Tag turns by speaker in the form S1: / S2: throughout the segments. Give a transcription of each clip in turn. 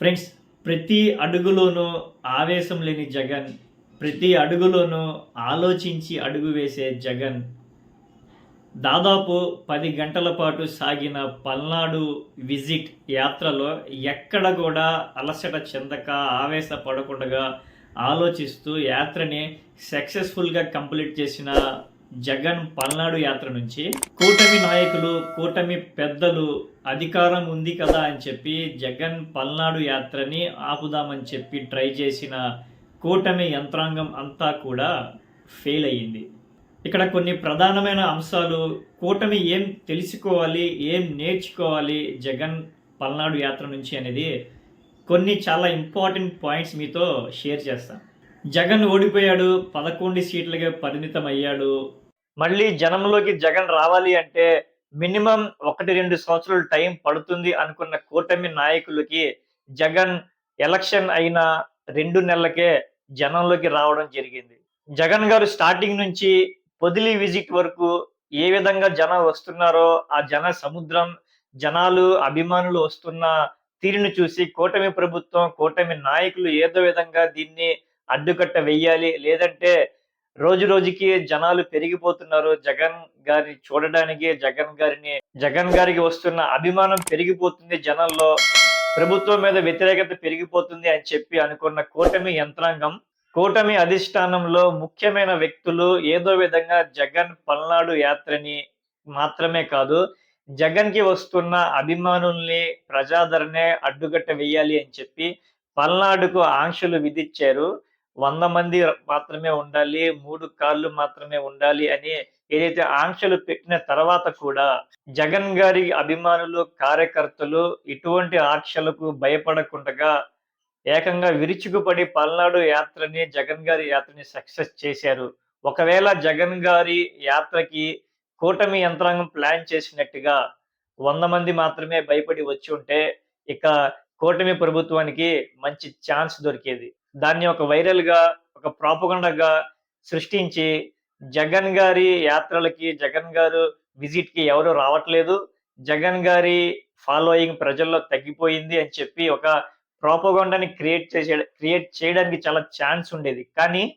S1: Friends ప్రతి అడుగులోనూ ఆవేశం లేని జగన్ ప్రతి అడుగులోనూ ఆలోచించి అడుగు వేసే జగన్. దాదాపు పది గంటల పాటు సాగిన పల్నాడు విజిట్ యాత్రలో ఎక్కడ కూడా అలసట చెందక ఆవేశపడకుండా ఆలోచిస్తూ యాత్రని సక్సెస్ఫుల్గా కంప్లీట్ చేసిన జగన్ పల్నాడు యాత్ర నుంచి కూటమి నాయకులు కూటమి పెద్దలు అధికారం ఉంది కదా అని చెప్పి జగన్ పల్నాడు యాత్రని ఆపుదామని చెప్పి ట్రై చేసిన కూటమి యంత్రాంగం అంతా కూడా ఫెయిల్ అయ్యింది. ఇక్కడ కొన్ని ప్రధానమైన అంశాలు కూటమి ఏం తెలుసుకోవాలి ఏం నేర్చుకోవాలి జగన్ పల్నాడు యాత్ర నుంచి అనేది కొన్ని చాలా ఇంపార్టెంట్ పాయింట్స్ మీతో షేర్ చేస్తాను. జగన్ ఓడిపోయాడు పదకొండు సీట్లకే పరిమితం అయ్యాడు మళ్ళీ జనంలోకి జగన్ రావాలి అంటే మినిమం ఒకటి రెండు సంవత్సరాలు టైం పడుతుంది అనుకున్న కూటమి నాయకులకి జగన్ ఎలక్షన్ అయిన రెండు నెలలకే జనంలోకి రావడం జరిగింది. జగన్ గారు స్టార్టింగ్ నుంచి పొదిలి విజిట్ వరకు ఏ విధంగా జనం వస్తున్నారో ఆ జన సముద్రం జనాలు అభిమానులు వస్తున్న తీరును చూసి కూటమి ప్రభుత్వం కూటమి నాయకులు ఏదో విధంగా దీన్ని అడ్డుకట్ట వెయ్యాలి లేదంటే రోజు రోజుకి జనాలు పెరిగిపోతున్నారు. జగన్ గారిని చూడడానికి జగన్ గారిని జగన్ గారికి వస్తున్న అభిమానం పెరిగిపోతుంది జనంలో ప్రభుత్వం మీద వ్యతిరేకత పెరిగిపోతుంది అని చెప్పి అనుకున్న కూటమి యంత్రాంగం కూటమి అధిష్టానంలో ముఖ్యమైన వ్యక్తులు ఏదో విధంగా జగన్ పల్నాడు యాత్రని మాత్రమే కాదు జగన్కి వస్తున్న అభిమానుల్ని ప్రజాదరణే అడ్డుగట్ట వేయాలి అని చెప్పి పల్నాడుకు ఆంక్షలు విధించారు. వంద మంది మాత్రమే ఉండాలి మూడు కార్లు మాత్రమే ఉండాలి అని ఏదైతే ఆంక్షలు పెట్టిన తర్వాత కూడా జగన్ గారి అభిమానులు కార్యకర్తలు ఇటువంటి ఆంక్షలకు భయపడకుండా ఏకంగా విరుచుకుపడి పల్నాడు యాత్రని జగన్ గారి యాత్రని సక్సెస్ చేశారు. ఒకవేళ జగన్ గారి యాత్రకి కూటమి యంత్రాంగం ప్లాన్ చేసినట్టుగా వంద మంది మాత్రమే భయపడి వచ్చి ఉంటే ఇక కూటమి ప్రభుత్వానికి మంచి ఛాన్స్ దొరికేది. దాన్ని ఒక వైరల్గా ఒక ప్రాపగండగా సృష్టించి జగన్ గారి యాత్రలకి జగన్ గారు విజిట్కి ఎవరు రావట్లేదు. జగన్ గారి ఫాలోయింగ్ ప్రజల్లో తగ్గిపోయింది అని చెప్పి ఒక ప్రాపగొండని క్రియేట్ చేసే క్రియేట్ చేయడానికి చాలా ఛాన్స్ ఉండేది. కానీ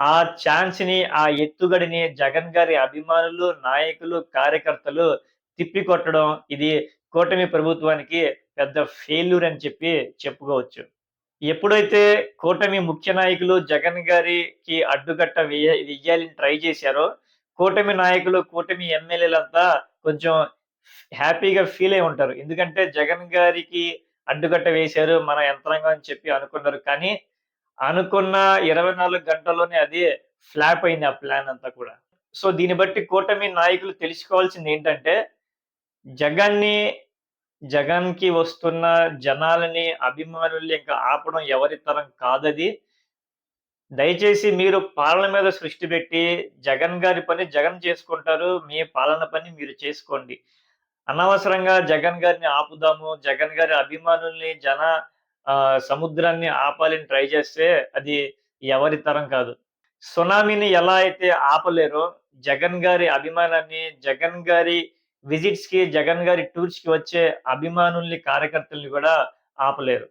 S1: ఆ ఛాన్స్ని ఆ ఎత్తుగడిని జగన్ గారి అభిమానులు నాయకులు కార్యకర్తలు తిప్పికొట్టడం ఇది కూటమి ప్రభుత్వానికి పెద్ద ఫెయిల్యూర్ అని చెప్పి చెప్పుకోవచ్చు. ఎప్పుడైతే కూటమి ముఖ్య నాయకులు జగన్ గారికి అడ్డుకట్ట వేయ వెయ్యాలని ట్రై చేశారో కూటమి నాయకులు కూటమి ఎమ్మెల్యేలంతా కొంచెం హ్యాపీగా ఫీల్ అయి ఉంటారు. ఎందుకంటే జగన్ గారికి అడ్డుకట్ట వేశారు మన యంత్రాంగం అని చెప్పి అనుకున్నారు. కానీ అనుకున్న ఇరవై నాలుగు గంటల్లోనే అది ఫ్లాప్ అయింది ఆ ప్లాన్ అంతా కూడా. సో దీన్ని బట్టి కూటమి నాయకులు తెలుసుకోవాల్సింది ఏంటంటే జగన్ని జగన్కి వస్తున్న జనాలని అభిమానుల్ని ఇంకా ఆపడం ఎవరి తరం కాదది. దయచేసి మీరు పాలన మీద సృష్టి పెట్టి జగన్ గారి పని జగన్ చేసుకుంటారు మీ పాలన పని మీరు చేసుకోండి. అనవసరంగా జగన్ గారిని ఆపుదాము జగన్ గారి అభిమానుల్ని జన ఆ, సముద్రాన్ని ఆపాలని ట్రై చేస్తే అది ఎవరి తరం కాదు. సునామీని ఎలా అయితే ఆపలేరో జగన్ గారి అభిమానాన్ని జగన్ గారి విజిట్స్కి జగన్ గారి టూర్స్కి వచ్చే అభిమానుల్ని కార్యకర్తల్ని కూడా ఆపలేరు.